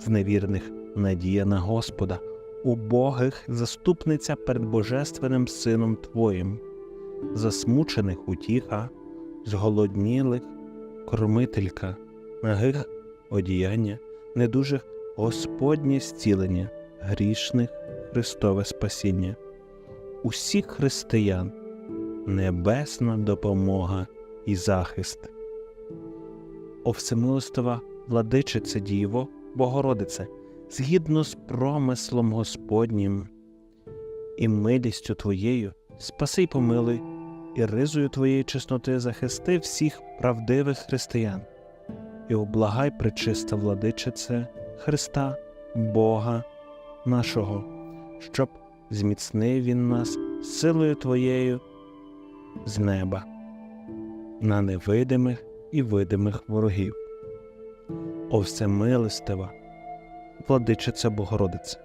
зневірних надія на Господа, убогих заступниця перед Божественним Сином Твоїм, засмучених утіха, зголоднілих кормителька, нагих одіяння, недужих Господнє зцілення, грішних Христове спасіння. Усіх християн небесна допомога і захист. О всемилостива владичице Діво, Богородице, згідно з промислом Господнім і милістю Твоєю, спаси й помилуй, і ризою Твоєї чесноти захисти всіх правдивих християн, і облагай пречиста владичице Христа, Бога нашого, щоб зміцнив Він нас силою Твоєю з неба на невидимих і видимих ворогів. О всемилостива, владичице Богородице,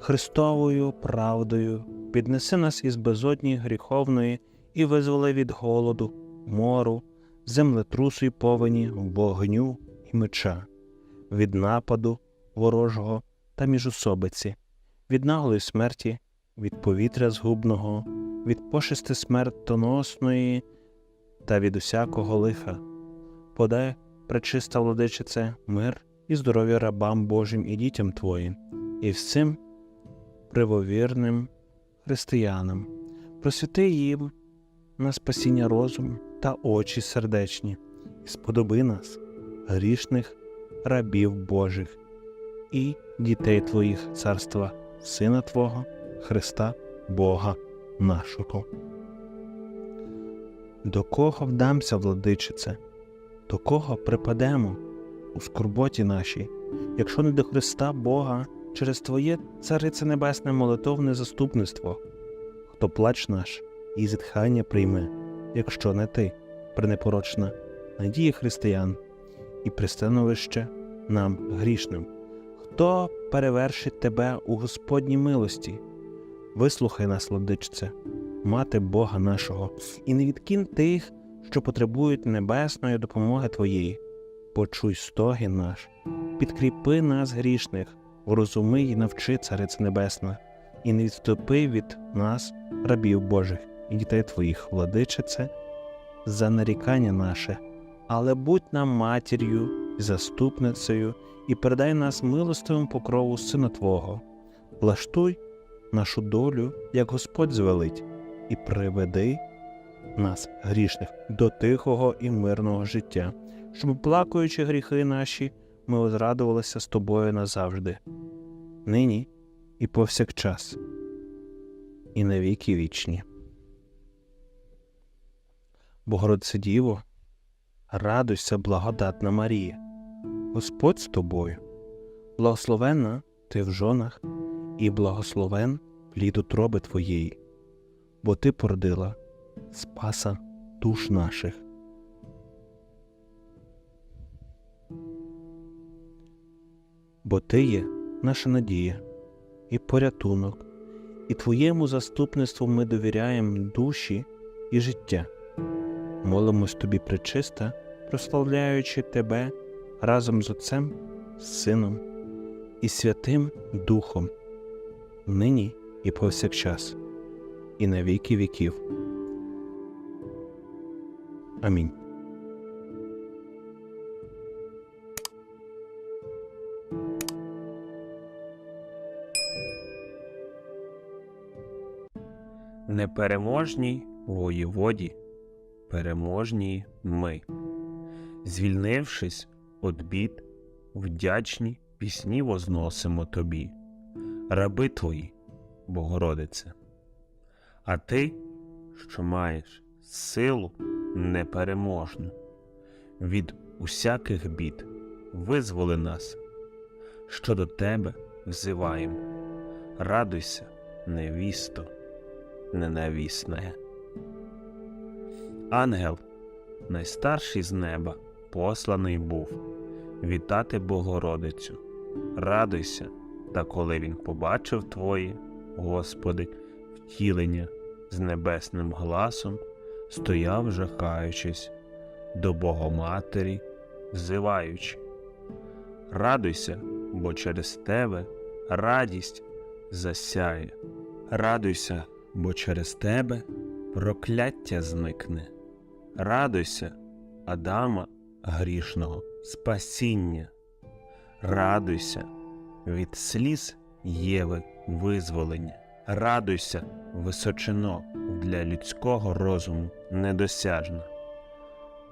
Христовою правдою піднеси нас із безодні гріховної і визволи від голоду, мору, землетрусу й повені, вогню і меча, від нападу ворожого та міжусобиці, від наглої смерті, від повітря згубного, від пошести смертоносної та від усякого лиха. Подай, пречиста владичице, мир і здоров'я рабам Божим і дітям Твоїм, і всім правовірним християнам, просвіти їм на спасіння розум та очі сердечні, і сподоби нас, грішних рабів Божих і дітей Твоїх царства, Сина Твого, Христа, Бога нашого. До кого вдамся, владичице, до кого припадемо у скорботі нашій, якщо не до Христа Бога через Твоє Царице Небесне молитовне заступництво, хто плач наш і зітхання прийме, якщо не ти, пренепорочна, надія християн і пристановище нам грішним, хто перевершить тебе у Господній милості, вислухай нас, владичце, мати Бога нашого, і не відкинь тих, що потребують небесної допомоги Твоєї. Почуй стоги наш, підкріпи нас грішних, урозуми й навчи, Царице Небесна, і не відступи від нас, рабів Божих, і дітей Твоїх, владичице, за нарікання наше, але будь нам матір'ю заступницею, і передай нас милостивим покрову Сина Твого, влаштуй нашу долю, як Господь звелить, і приведи нас, грішних, до тихого і мирного життя, щоб, плакаючи гріхи наші, ми озрадувалися з тобою назавжди, нині і повсякчас, і на віки вічні. Богородице Діво, радуйся, благодатна Марія, Господь з тобою, благословенна ти в жонах, і благословен плід утроби твоєї, бо ти породила Спаса душ наших. Бо ти є наша надія і порятунок, і Твоєму заступництву ми довіряємо душі і життя. Молимось тобі, пречиста, прославляючи тебе разом з Отцем, Сином і Святим Духом, нині і повсякчас, і на віки віків. Амінь. Непереможній воєводі, переможні ми, звільнившись від бід, вдячні пісні возносимо тобі, раби твої, Богородице. А ти, що маєш силу непереможну, від усяких бід, визволи нас, що до тебе взиваємо. Радуйся, невісто ненавісне. Ангел, найстарший з неба, посланий був вітати Богородицю. Радуйся, та коли він побачив Твоє, Господи, втілення з небесним гласом, стояв, жахаючись, до Богоматері, взиваючи. Радуйся, бо через тебе радість засяє. Радуйся, бо через тебе прокляття зникне. Радуйся, Адама грішного, спасіння. Радуйся від сліз Єви визволення. Радуйся, височино для людського розуму недосяжна.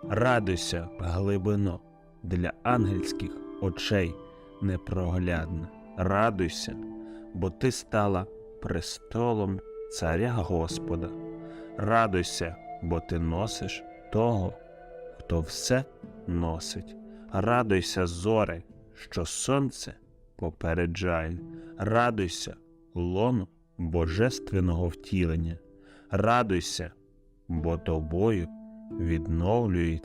Радуйся, глибино для ангельських очей непроглядна. Радуйся, бо ти стала престолом царя Господа. Радуйся, бо ти носиш того, хто все носить. Радуйся, зоре, що сонце попереджає. Радуйся, лоно божественного втілення. Радуйся, бо тобою відновлюється